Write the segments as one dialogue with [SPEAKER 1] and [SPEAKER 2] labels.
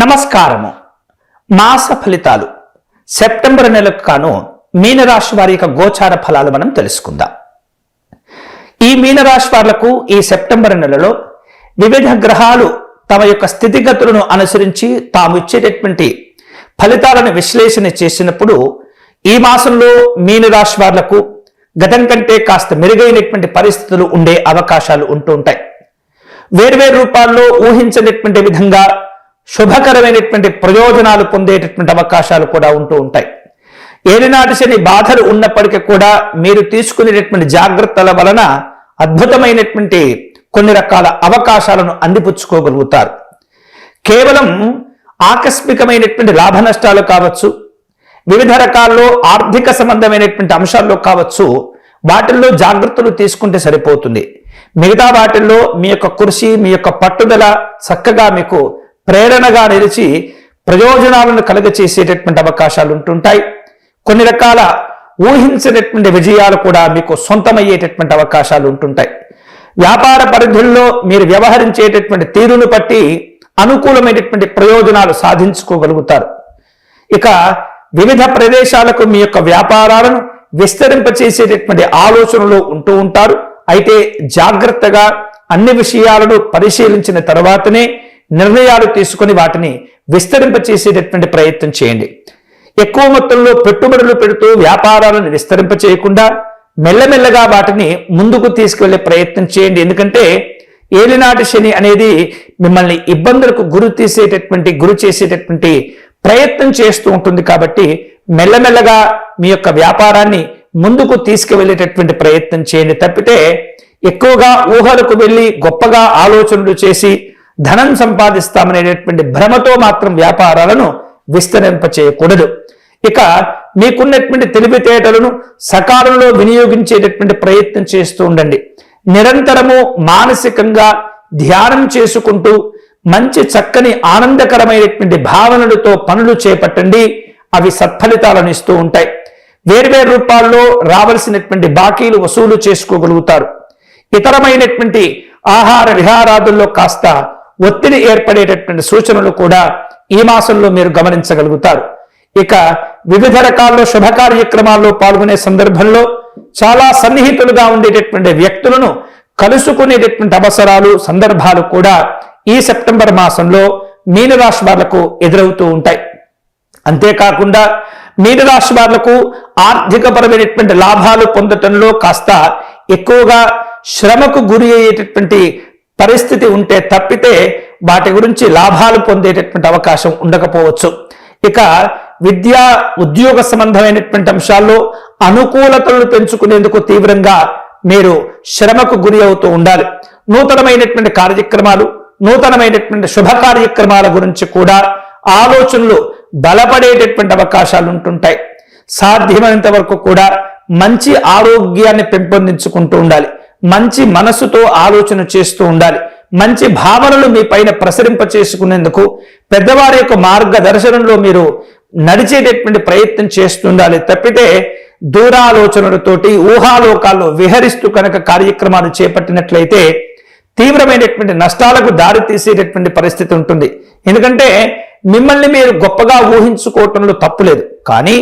[SPEAKER 1] నమస్కారము. మాస ఫలితాలు. సెప్టెంబర్ నెలకు కాను మీనరాశి వారి యొక్క గోచార ఫలాలు మనం తెలుసుకుందాం. ఈ మీనరాశి వారులకు ఈ సెప్టెంబర్ నెలలో వివిధ గ్రహాలు తమ యొక్క స్థితిగతులను అనుసరించి తాము ఇచ్చేటటువంటి ఫలితాలను విశ్లేషణ చేసినప్పుడు ఈ మాసంలో మీనరాశి వారులకు గతం కంటే కాస్త మెరుగైనటువంటి పరిస్థితులు ఉండే అవకాశాలు ఉంటూ ఉంటాయి. వేర్వేరు రూపాల్లో ఊహించినటువంటి విధంగా శుభకరమైనటువంటి ప్రయోజనాలు పొందేటటువంటి అవకాశాలు కూడా ఉంటూ ఉంటాయి. ఏలినాటి శని బాధలు ఉన్నప్పటికీ కూడా మీరు తీసుకునేటటువంటి జాగ్రత్తల వలన అద్భుతమైనటువంటి కొన్ని రకాల అవకాశాలను అందిపుచ్చుకోగలుగుతారు. కేవలం ఆకస్మికమైనటువంటి లాభ నష్టాలు కావచ్చు వివిధ రకాల్లో ఆర్థిక సంబంధమైనటువంటి అంశాల్లో కావచ్చు వాటిల్లో జాగ్రత్తలు తీసుకుంటే సరిపోతుంది. మిగతా వాటిల్లో మీ యొక్క కృషి మీ యొక్క పట్టుదల చక్కగా మీకు ప్రేరణగా నిలిచి ప్రయోజనాలను కలుగచేసేటటువంటి అవకాశాలు ఉంటుంటాయి కొన్ని రకాల ఊహించినటువంటి విజయాలు కూడా మీకు సొంతమయ్యేటటువంటి అవకాశాలు ఉంటుంటాయి వ్యాపార పరిధుల్లో మీరు వ్యవహరించేటటువంటి తీరును బట్టి అనుకూలమైనటువంటి ప్రయోజనాలు సాధించుకోగలుగుతారు. ఇక వివిధ ప్రదేశాలకు మీ యొక్క వ్యాపారాలను విస్తరింపచేసేటటువంటి ఆలోచనలు ఉంటూ ఉంటారు. అయితే జాగ్రత్తగా అన్ని విషయాలను పరిశీలించిన తర్వాతనే నిర్ణయాలు తీసుకొని వాటిని విస్తరింపచేసేటటువంటి ప్రయత్నం చేయండి. ఎక్కువ మొత్తంలో పెట్టుబడులు పెడుతూ వ్యాపారాలను విస్తరింప చేయకుండా మెల్లమెల్లగా వాటిని ముందుకు తీసుకువెళ్ళే ప్రయత్నం చేయండి. ఎందుకంటే ఏలినాటి శని అనేది మిమ్మల్ని ఇబ్బందులకు గురి తీసేటటువంటి గురి చేసేటటువంటి ప్రయత్నం చేస్తూ ఉంటుంది కాబట్టి మెల్లమెల్లగా మీ యొక్క వ్యాపారాన్ని ముందుకు తీసుకువెళ్ళేటటువంటి ప్రయత్నం చేయండి. తప్పితే ఎక్కువగా ఊహలకు వెళ్ళి గొప్పగా ఆలోచనలు చేసి ధనం సంపాదిస్తామనేటటువంటి భ్రమతో మాత్రం వ్యాపారాలను విస్తరింపచేయకూడదు. ఇక మీకున్నటువంటి తెలివితేటలను సకాలంలో వినియోగించేటటువంటి ప్రయత్నం చేస్తూ ఉండండి. నిరంతరము మానసికంగా ధ్యానం చేసుకుంటూ మంచి చక్కని ఆనందకరమైనటువంటి భావనలతో పనులు చేపట్టండి. అవి సత్ఫలితాలను ఇస్తూ ఉంటాయి. వేర్వేరు రూపాల్లో రావలసినటువంటి బాకీలు వసూలు చేసుకోగలుగుతారు. ఇతరమైనటువంటి ఆహార విహారాదుల్లో కాస్త ఒత్తిడి ఏర్పడేటటువంటి సూచనలు కూడా ఈ మాసంలో మీరు గమనించగలుగుతారు. ఇక వివిధ రకాల్లో శుభ కార్యక్రమాల్లో పాల్గొనే సందర్భంలో చాలా సన్నిహితులుగా ఉండేటటువంటి వ్యక్తులను కలుసుకునేటటువంటి అవసరాలు సందర్భాలు కూడా ఈ సెప్టెంబర్ మాసంలో మీనరాశి వాళ్ళకు ఎదురవుతూ ఉంటాయి. అంతేకాకుండా మీనరాశి వాళ్ళకు ఆర్థికపరమైనటువంటి లాభాలు పొందటంలో కాస్త ఎక్కువగా శ్రమకు గురి అయ్యేటటువంటి పరిస్థితి ఉంటే తప్పితే వాటి గురించి లాభాలు పొందేటటువంటి అవకాశం ఉండకపోవచ్చు. ఇక విద్యా ఉద్యోగ సంబంధమైనటువంటి అంశాల్లో అనుకూలతలను పెంచుకునేందుకు తీవ్రంగా మీరు శ్రమకు గురి అవుతూ ఉండాలి. నూతనమైనటువంటి కార్యక్రమాలు నూతనమైనటువంటి శుభ కార్యక్రమాల గురించి కూడా ఆలోచనలు బలపడేటటువంటి అవకాశాలు ఉంటుంటాయి. సాధ్యమైనంత వరకు కూడా మంచి ఆరోగ్యాన్ని పెంపొందించుకుంటూ ఉండాలి. మంచి మనసుతో ఆలోచన చేస్తూ ఉండాలి. మంచి భావనలు మీ పైన ప్రసరింప చేసుకునేందుకు పెద్దవారి యొక్క మార్గదర్శనంలో మీరు నడిచేటటువంటి ప్రయత్నం చేస్తుండాలి తప్పితే దూరాలోచనలతోటి ఊహాలోకాల్లో విహరిస్తూ కనుక కార్యక్రమాలు చేపట్టినట్లయితే తీవ్రమైనటువంటి నష్టాలకు దారి తీసేటటువంటి పరిస్థితి ఉంటుంది. ఎందుకంటే మిమ్మల్ని మీరు గొప్పగా ఊహించుకోవటంలో తప్పులేదు కానీ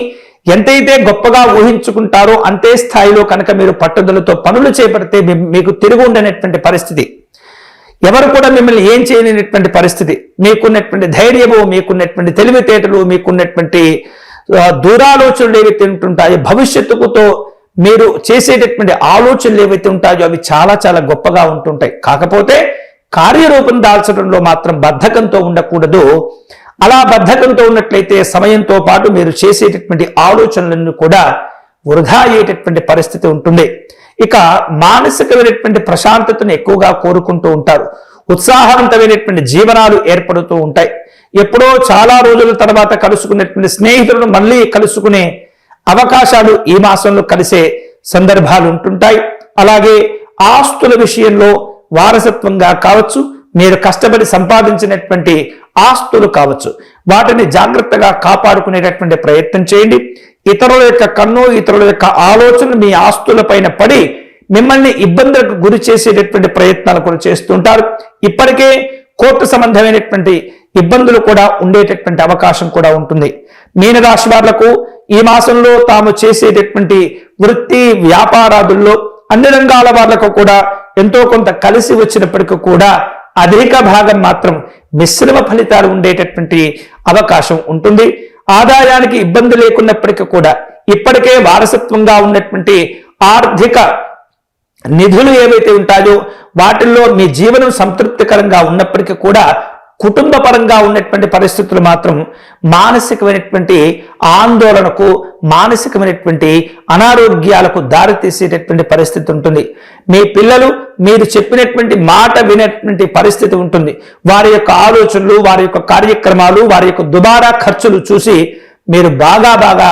[SPEAKER 1] ఎంతైతే గొప్పగా ఊహించుకుంటారో అంతే స్థాయిలో కనుక మీరు పట్టుదలతో పనులు చేపడితే మీకు తిరుగు ఉండనటువంటి పరిస్థితి. ఎవరు కూడా మిమ్మల్ని ఏం చేయలేనటువంటి పరిస్థితి. మీకున్నటువంటి ధైర్యము మీకున్నటువంటి తెలివితేటలు మీకున్నటువంటి దూరాలోచనలు ఏవైతే ఉంటుంటాయో భవిష్యత్తుకుతో మీరు చేసేటటువంటి ఆలోచనలు ఏవైతే ఉంటాయో అవి చాలా చాలా గొప్పగా ఉంటుంటాయి. కాకపోతే కార్యరూపం దాల్చడంలో మాత్రం బద్ధకంతో ఉండకూడదు. అలా బద్ధకంతో ఉన్నట్లయితే సమయంతో పాటు మీరు చేసేటటువంటి ఆలోచనలను కూడా వృధా అయ్యేటటువంటి పరిస్థితి ఉంటుంది. ఇక మానసికమైనటువంటి ప్రశాంతతను ఎక్కువగా కోరుకుంటూ ఉంటారు. ఉత్సాహవంతమైనటువంటి జీవనాలు ఏర్పడుతూ ఉంటాయి. ఎప్పుడో చాలా రోజుల తర్వాత కలుసుకున్నటువంటి స్నేహితులను మళ్ళీ కలుసుకునే అవకాశాలు ఈ మాసంలో కలిసే సందర్భాలు ఉంటుంటాయి. అలాగే ఆస్తుల విషయంలో వారసత్వంగా కావచ్చు. మీరు కష్టపడి సంపాదించినటువంటి ఆస్తులు కావచ్చు. వాటిని జాగ్రత్తగా కాపాడుకునేటటువంటి ప్రయత్నం చేయండి. ఇతరుల యొక్క కన్ను ఇతరుల యొక్క ఆలోచన మీ ఆస్తుల పైన పడి మిమ్మల్ని ఇబ్బందులకు గురి చేసేటటువంటి ప్రయత్నాలు కూడా చేస్తుంటారు. ఇప్పటికే కోర్టు సంబంధమైనటువంటి ఇబ్బందులు కూడా ఉండేటటువంటి అవకాశం కూడా ఉంటుంది. మీనరాశి వాళ్ళకు ఈ మాసంలో తాము చేసేటటువంటి వృత్తి వ్యాపారాదుల్లో అన్ని రంగాల వాళ్ళకు కూడా ఎంతో కొంత కలిసి వచ్చినప్పటికీ కూడా అధిక భాగం మాత్రం మిశ్రమ ఫలితాలు ఉండేటటువంటి అవకాశం ఉంటుంది. ఆదాయానికి ఇబ్బంది లేకున్నప్పటికీ కూడా ఇప్పటికే వారసత్వంగా ఉన్నటువంటి ఆర్థిక నిధులు ఏవైతే ఉంటాయో వాటిల్లో మీ జీవనం సంతృప్తికరంగా ఉన్నప్పటికీ కూడా కుటుంబ పరంగా ఉన్నటువంటి పరిస్థితులు మాత్రం మానసికమైనటువంటి ఆందోళనకు మానసికమైనటువంటి అనారోగ్యాలకు దారితీసేటటువంటి పరిస్థితి ఉంటుంది. మీ పిల్లలు మీరు చెప్పినటువంటి మాట వినేటువంటి పరిస్థితి ఉంటుంది. వారి యొక్క ఆలోచనలు వారి యొక్క కార్యక్రమాలు వారి యొక్క దుబారా ఖర్చులు చూసి మీరు బాగా బాగా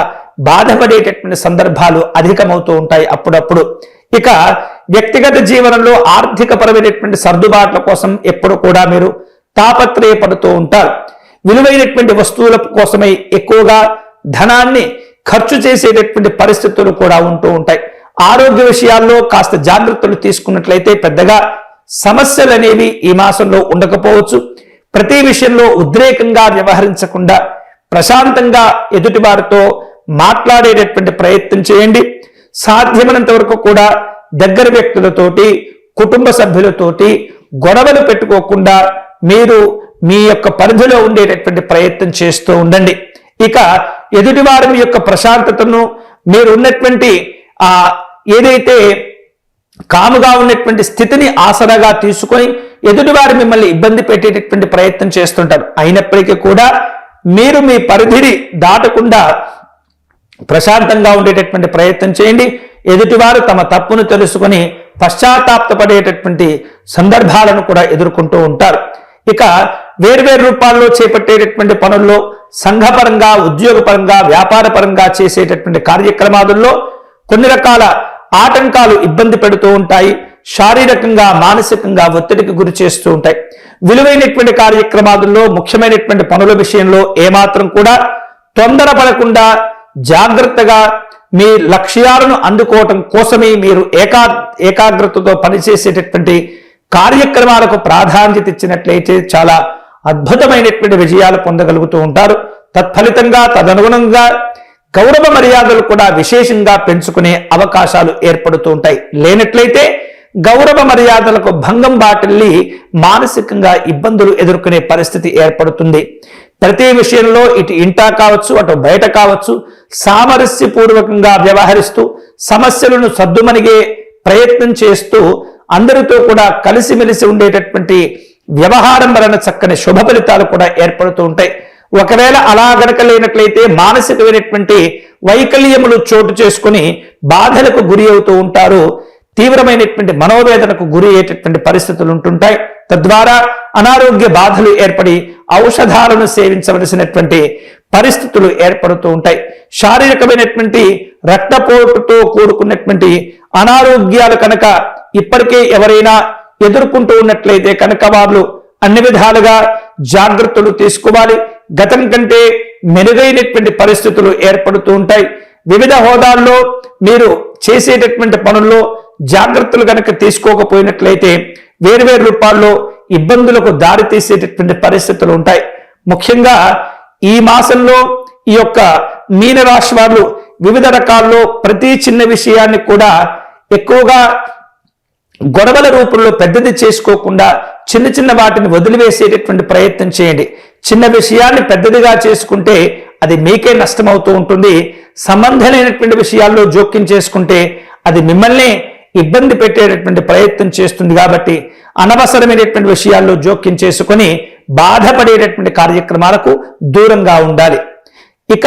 [SPEAKER 1] బాధపడేటటువంటి సందర్భాలు అధికమవుతూ ఉంటాయి అప్పుడప్పుడు. ఇక వ్యక్తిగత జీవనంలో ఆర్థిక పరమైనటువంటి సర్దుబాట్ల కోసం ఎప్పుడు కూడా మీరు తాపత్రయపడుతూ ఉంటారు. విలువైనటువంటి వస్తువుల కోసమై ఎక్కువగా ధనాన్ని ఖర్చు చేసేటటువంటి పరిస్థితులు కూడా ఉంటూ ఉంటాయి. ఆరోగ్య విషయాల్లో కాస్త జాగ్రత్తలు తీసుకున్నట్లయితే పెద్దగా సమస్యలు అనేవి ఈ మాసంలో ఉండకపోవచ్చు. ప్రతి విషయంలో ఉద్రేకంగా వ్యవహరించకుండా ప్రశాంతంగా ఎదుటి వారితో మాట్లాడేటటువంటి ప్రయత్నం చేయండి. సాధ్యమైనంత వరకు కూడా దగ్గర వ్యక్తులతోటి కుటుంబ సభ్యులతోటి గొడవలు పెట్టుకోకుండా మీరు మీ యొక్క పరిధిలో ఉండేటటువంటి ప్రయత్నం చేస్తూ ఉండండి. ఇక ఎదుటివారి మీ యొక్క ప్రశాంతతను మీరు ఉన్నటువంటి ఆ ఏదైతే కాముగా ఉన్నటువంటి స్థితిని ఆసరాగా తీసుకొని ఎదుటివారు మిమ్మల్ని ఇబ్బంది పెట్టేటటువంటి ప్రయత్నం చేస్తుంటారు. అయినప్పటికీ కూడా మీరు మీ పరిధిని దాటకుండా ప్రశాంతంగా ఉండేటటువంటి ప్రయత్నం చేయండి. ఎదుటివారు తమ తప్పును తెలుసుకొని పశ్చాత్తాపడేటటువంటి సందర్భాలను కూడా ఎదుర్కొంటూ ఉంటారు. ఇక వేర్వేరు రూపాల్లో చేపట్టేటటువంటి పనుల్లో సంఘపరంగా ఉద్యోగపరంగా వ్యాపారపరంగా చేసేటటువంటి కార్యక్రమాలలో కొన్ని రకాల ఆటంకాలు ఇబ్బంది పెడుతూ ఉంటాయి శారీరకంగా మానసికంగా ఒత్తిడికి గురి చేస్తూ ఉంటాయి. విలువైనటువంటి కార్యక్రమాలలో ముఖ్యమైనటువంటి పనుల విషయంలో ఏమాత్రం కూడా తొందరపడకుండా జాగ్రత్తగా మీ లక్ష్యాలను అందుకోవటం కోసమే మీరు ఏకా ఏకాగ్రతతో పనిచేసేటటువంటి కార్యక్రమాలకు ప్రాధాన్యత ఇచ్చినట్లయితే చాలా అద్భుతమైనటువంటి విజయాలు పొందగలుగుతూ ఉంటారు. తత్ఫలితంగా తదనుగుణంగా గౌరవ మర్యాదలు కూడా విశేషంగా పెంచుకునే అవకాశాలు ఏర్పడుతూ ఉంటాయి. లేనట్లయితే గౌరవ మర్యాదలకు భంగం బాటిల్లి మానసికంగా ఇబ్బందులు ఎదుర్కొనే పరిస్థితి ఏర్పడుతుంది. ప్రతి విషయంలో ఇటు ఇంటా కావచ్చు అటు బయట కావచ్చు సామరస్యపూర్వకంగా వ్యవహరిస్తూ సమస్యలను సర్దుమనిగే ప్రయత్నం చేస్తూ అందరితో కూడా కలిసిమెలిసి ఉండేటటువంటి వ్యవహారం వలన చక్కని శుభ ఫలితాలు కూడా ఏర్పడుతూ ఉంటాయి. ఒకవేళ అలా గనక లేనట్లయితే మానసికమైనటువంటి వైకల్యములు చోటు చేసుకుని బాధలకు గురి అవుతూ ఉంటారు. తీవ్రమైనటువంటి మనోవేదనకు గురి అయ్యేటటువంటి పరిస్థితులు ఉంటుంటాయి. తద్వారా అనారోగ్య బాధలు ఏర్పడి ఔషధాలను సేవించవలసినటువంటి పరిస్థితులు ఏర్పడుతూ ఉంటాయి. శారీరకమైనటువంటి రక్తపోటుతో కూడుకున్నటువంటి అనారోగ్యాలు కనుక ఇప్పటికే ఎవరైనా ఎదుర్కొంటూ ఉన్నట్లయితే కనుక వాళ్ళు అన్ని విధాలుగా జాగ్రత్తలు తీసుకోవాలి. గతం కంటే మెరుగైనటువంటి పరిస్థితులు ఏర్పడుతూ ఉంటాయి. వివిధ హోదాల్లో మీరు చేసేటటువంటి పనుల్లో జాగ్రత్తలు కనుక తీసుకోకపోయినట్లయితే వేరువేరు రూపాల్లో ఇబ్బందులకు దారి తీసేటటువంటి పరిస్థితులు ఉంటాయి. ముఖ్యంగా ఈ మాసంలో ఈ యొక్క మీనరాశి వాళ్ళు వివిధ రకాల్లో ప్రతి చిన్న విషయాన్ని కూడా ఎక్కువగా గొడవల రూపంలో పెద్దది చేసుకోకుండా చిన్న చిన్న వాటిని వదిలివేసేటటువంటి ప్రయత్నం చేయండి. చిన్న విషయాన్ని పెద్దదిగా చేసుకుంటే అది మీకే నష్టమవుతూ ఉంటుంది. సంబంధమైనటువంటి విషయాల్లో జోక్యం చేసుకుంటే అది మిమ్మల్ని ఇబ్బంది పెట్టేటటువంటి ప్రయత్నం చేస్తుంది కాబట్టి అనవసరమైనటువంటి విషయాల్లో జోక్యం చేసుకొని బాధపడేటటువంటి కార్యక్రమాలకు దూరంగా ఉండాలి. ఇక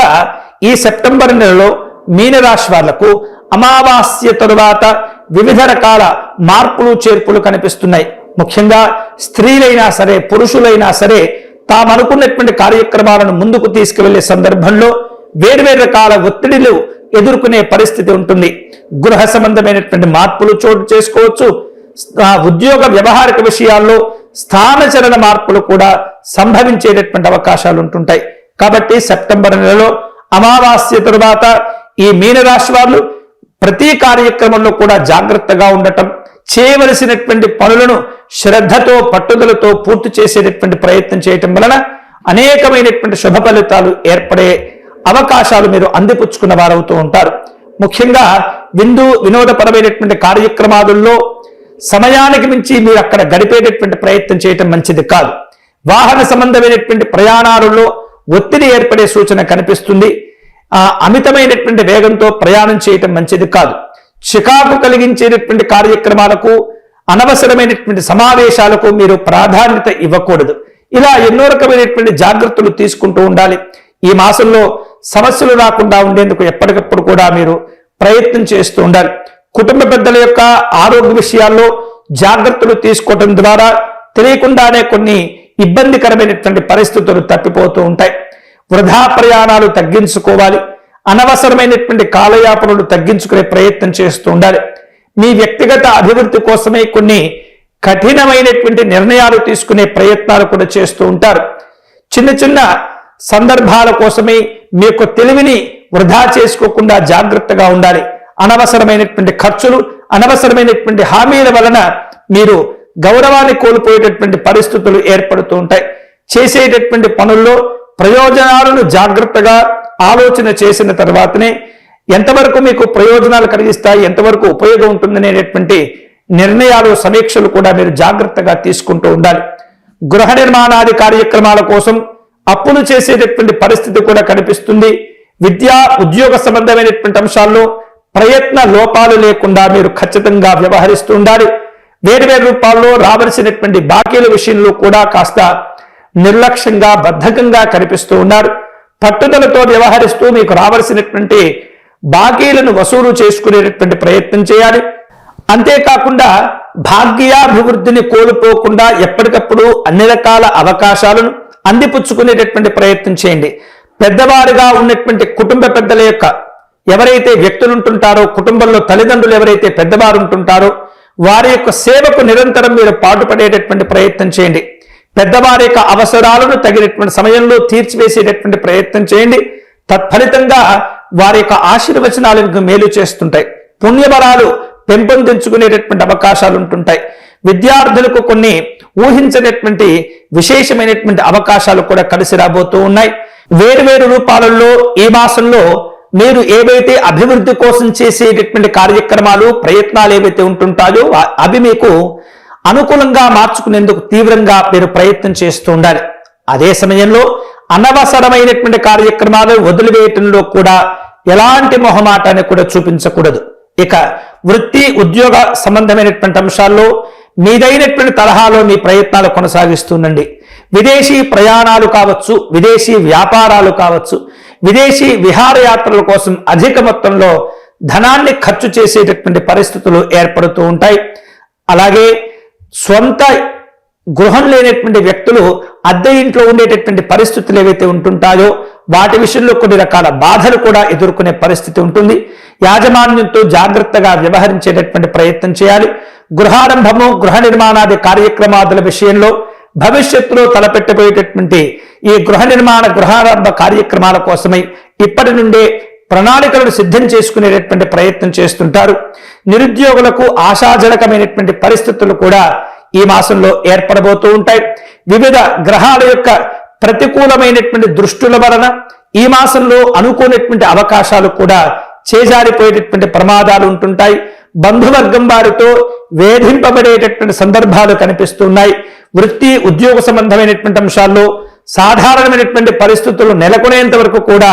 [SPEAKER 1] ఈ సెప్టెంబర్ నెలలో మీనరాశి వాళ్ళకు అమావాస్య తరువాత వివిధ రకాల మార్పులు చేర్పులు కనిపిస్తున్నాయి. ముఖ్యంగా స్త్రీలైనా సరే పురుషులైనా సరే తాము అనుకున్నటువంటి కార్యక్రమాలను ముందుకు తీసుకువెళ్ళే సందర్భంలో వేర్వేరు రకాల ఒత్తిడిలు ఎదుర్కొనే పరిస్థితి ఉంటుంది. గృహ సంబంధమైనటువంటి మార్పులు చోటు చేసుకోవచ్చు. ఉద్యోగ వ్యవహారిక విషయాల్లో స్థానచరణ మార్పులు కూడా సంభవించేటటువంటి అవకాశాలు ఉంటుంటాయి. కాబట్టి సెప్టెంబర్ నెలలో అమావాస్య తరువాత ఈ మీనరాశి వాళ్ళు ప్రతి కార్యక్రమంలో కూడా జాగ్రత్తగా ఉండటం చేయవలసినటువంటి పనులను శ్రద్ధతో పట్టుదలతో పూర్తి చేసేటటువంటి ప్రయత్నం చేయటం వలన అనేకమైనటువంటి శుభ ఫలితాలు ఏర్పడే అవకాశాలు మీరు అందిపుచ్చుకున్న వారవుతూ ఉంటారు. ముఖ్యంగా విందు వినోదపరమైనటువంటి కార్యక్రమాలలో సమయానికి మించి మీరు అక్కడ గడిపేటటువంటి ప్రయత్నం చేయటం మంచిది కాదు. వాహన సంబంధమైనటువంటి ప్రయాణాలలో ఒత్తిడి ఏర్పడే సూచన కనిపిస్తుంది. అమితమైనటువంటి వేగంతో ప్రయాణం చేయటం మంచిది కాదు. చికాకు కలిగించేటటువంటి కార్యక్రమాలకు అనవసరమైనటువంటి సమావేశాలకు మీరు ప్రాధాన్యత ఇవ్వకూడదు. ఇలా ఎన్నో రకమైనటువంటి జాగ్రత్తలు తీసుకుంటూ ఉండాలి. ఈ మాసంలో సమస్యలు రాకుండా ఉండేందుకు ఎప్పటికప్పుడు కూడా మీరు ప్రయత్నం చేస్తూ ఉండాలి. కుటుంబ పెద్దల యొక్క ఆరోగ్య విషయాల్లో జాగ్రత్తలు తీసుకోవడం ద్వారా తెలియకుండానే కొన్ని ఇబ్బందికరమైనటువంటి పరిస్థితులు తప్పిపోతూ ఉంటాయి. వృధా ప్రయాణాలు తగ్గించుకోవాలి. అనవసరమైనటువంటి కాలయాపనలు తగ్గించుకునే ప్రయత్నం చేస్తూ ఉండాలి. మీ వ్యక్తిగత అభివృద్ధి కోసమే కొన్ని కఠినమైనటువంటి నిర్ణయాలు తీసుకునే ప్రయత్నాలు కూడా చేస్తూ ఉంటారు. చిన్న చిన్న సందర్భాల కోసమే మీ యొక్క తెలివిని వృధా చేసుకోకుండా జాగ్రత్తగా ఉండాలి. అనవసరమైనటువంటి ఖర్చులు అనవసరమైనటువంటి హామీల వలన మీరు గౌరవాన్ని కోల్పోయేటటువంటి పరిస్థితులు ఏర్పడుతూ ఉంటాయి. చేసేటటువంటి పనుల్లో ప్రయోజనాలను జాగ్రత్తగా ఆలోచన చేసిన తర్వాతనే ఎంతవరకు మీకు ప్రయోజనాలు కలిగిస్తాయి ఎంతవరకు ఉపయోగం ఉంటుందనేటటువంటి నిర్ణయాలు సమీక్షలు కూడా మీరు జాగ్రత్తగా తీసుకుంటూ ఉండాలి. గృహ నిర్మాణాది కార్యక్రమాల కోసం అప్పులు చేసేటటువంటి పరిస్థితి కూడా కనిపిస్తుంది. విద్యా ఉద్యోగ సంబంధమైనటువంటి అంశాల్లో ప్రయత్న లోపాలు లేకుండా మీరు ఖచ్చితంగా వ్యవహరిస్తూ ఉండాలి. వేరు వేరు రూపాల్లో రావలసినటువంటి బాకీల విషయంలో కూడా కాస్త నిర్లక్ష్యంగా బద్ధకంగా కనిపిస్తూ ఉన్నారు. పట్టుదలతో వ్యవహరిస్తూ మీకు రావలసినటువంటి బాకీలను వసూలు చేసుకునేటటువంటి ప్రయత్నం చేయాలి. అంతేకాకుండా భాగ్యాభివృద్ధిని కోల్పోకుండా ఎప్పటికప్పుడు అన్ని రకాల అవకాశాలను అందిపుచ్చుకునేటటువంటి ప్రయత్నం చేయండి. పెద్దవారుగా ఉన్నటువంటి కుటుంబ పెద్దల యొక్క ఎవరైతే వ్యక్తులు ఉంటుంటారో కుటుంబంలో తల్లిదండ్రులు ఎవరైతే పెద్దవారు ఉంటుంటారో వారి యొక్క సేవకు నిరంతరం మీరు పాటుపడేటటువంటి ప్రయత్నం చేయండి. పెద్దవారి యొక్క అవసరాలను తగినటువంటి సమయంలో తీర్చివేసేటటువంటి ప్రయత్నం చేయండి. తత్ఫలితంగా వారి యొక్క ఆశీర్వచనాలకు మేలు చేస్తుంటాయి. పుణ్యబలాలు పెంపొందించుకునేటటువంటి అవకాశాలు ఉంటుంటాయి. విద్యార్థులకు కొన్ని ఊహించినటువంటి విశేషమైనటువంటి అవకాశాలు కూడా కలిసి రాబోతూ ఉన్నాయి. వేరువేరు రూపాలలో ఈ మాసంలో మీరు ఏవైతే అభివృద్ధి కోసం చేసేటటువంటి కార్యక్రమాలు ప్రయత్నాలు ఏవైతే ఉంటుంటాయో అవి మీకు అనుకూలంగా మార్చుకునేందుకు తీవ్రంగా మీరు ప్రయత్నం చేస్తూ ఉండాలి. అదే సమయంలో అనవసరమైనటువంటి కార్యక్రమాలు వదిలివేయటంలో కూడా ఎలాంటి మొహమాటాన్ని కూడా చూపించకూడదు. ఇక వృత్తి ఉద్యోగ సంబంధమైనటువంటి అంశాల్లో మీదైనటువంటి తరహాలో మీ ప్రయత్నాలు కొనసాగిస్తుండండి విదేశీ ప్రయాణాలు కావచ్చు విదేశీ వ్యాపారాలు కావచ్చు విదేశీ విహారయాత్రల కోసం అధిక మొత్తంలో ధనాన్ని ఖర్చు చేసేటటువంటి పరిస్థితులు ఏర్పడుతూ ఉంటాయి. అలాగే స్వంత గృహం లేనటువంటి వ్యక్తులు అద్దె ఇంట్లో ఉండేటటువంటి పరిస్థితులు ఏవైతే ఉంటుంటాయో వాటి విషయంలో కొన్ని రకాల బాధలు కూడా ఎదుర్కొనే పరిస్థితి ఉంటుంది. యాజమాన్యంతో జాగ్రత్తగా వ్యవహరించేటటువంటి ప్రయత్నం చేయాలి. గృహారంభము గృహ నిర్మాణాది కార్యక్రమాదుల విషయంలో భవిష్యత్తులో తలపెట్టబోయేటటువంటి ఈ గృహ నిర్మాణ గృహారంభ కార్యక్రమాల కోసమై ఇప్పటి నుండే ప్రణాళికలను సిద్ధం చేసుకునేటటువంటి ప్రయత్నం చేస్తుంటారు. నిరుద్యోగులకు ఆశాజనకమైనటువంటి పరిస్థితులు కూడా ఈ మాసంలో ఏర్పడబోతూ ఉంటాయి. వివిధ గ్రహాల యొక్క ప్రతికూలమైనటువంటి దృష్టుల వలన ఈ మాసంలో అనుకోనటువంటి అవకాశాలు కూడా చేజారిపోయేటటువంటి ప్రమాదాలు ఉంటుంటాయి. బంధువర్గం వారితో వేధింపబడేటటువంటి సందర్భాలు కనిపిస్తున్నాయి. వృత్తి ఉద్యోగ సంబంధమైనటువంటి అంశాల్లో సాధారణమైనటువంటి పరిస్థితులు నెలకొనేంత వరకు కూడా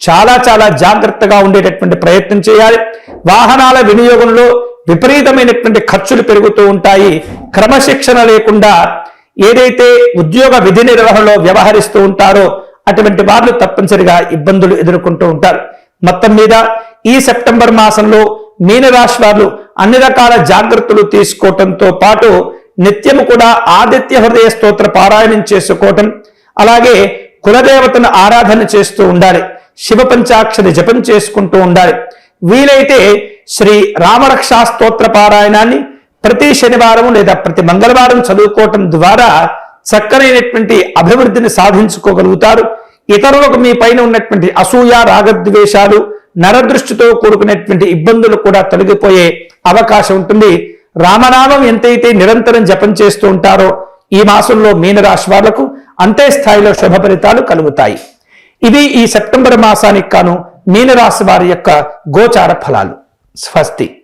[SPEAKER 1] చాలా చాలా జాగ్రత్తగా ఉండేటటువంటి ప్రయత్నం చేయాలి. వాహనాల వినియోగంలో విపరీతమైనటువంటి ఖర్చులు పెరుగుతూ ఉంటాయి. క్రమశిక్షణ లేకుండా ఏదైతే ఉద్యోగ విధి నిర్వహణలో వ్యవహరిస్తూ ఉంటారో అటువంటి వారు తప్పనిసరిగా ఇబ్బందులు ఎదుర్కొంటూ ఉంటారు. మొత్తం మీద ఈ సెప్టెంబర్ మాసంలో మీనరాశి వారు అన్ని రకాల జాగ్రత్తలు తీసుకోవటంతో పాటు నిత్యము కూడా ఆదిత్య హృదయ స్తోత్ర పారాయణం చేసుకోవటం అలాగే కులదేవతను ఆరాధన చేస్తూ ఉండాలి. శివ పంచాక్షరి జపం చేసుకుంటూ ఉండాలి. వీలైతే శ్రీ రామరక్షా స్తోత్ర పారాయణాన్ని ప్రతి శనివారం లేదా ప్రతి మంగళవారం చదువుకోవటం ద్వారా చక్కనైనటువంటి అభివృద్ధిని సాధించుకోగలుగుతారు. ఇతరులకు మీ పైన ఉన్నటువంటి అసూయ రాగద్వేషాలు నరదృష్టితో కూడుకునేటువంటి ఇబ్బందులు కూడా తొలగిపోయే అవకాశం ఉంటుంది. రామనామం ఎంతైతే నిరంతరం జపం చేస్తూ ఉంటారో ఈ మాసంలో మీనరాశి వాళ్ళకు అంతే స్థాయిలో శుభ ఫలితాలు కలుగుతాయి. ఇవి ఈ సెప్టెంబర్ మాసానికి కాను మీనరాశి వారి యొక్క గోచార ఫలాలు. స్వస్తి.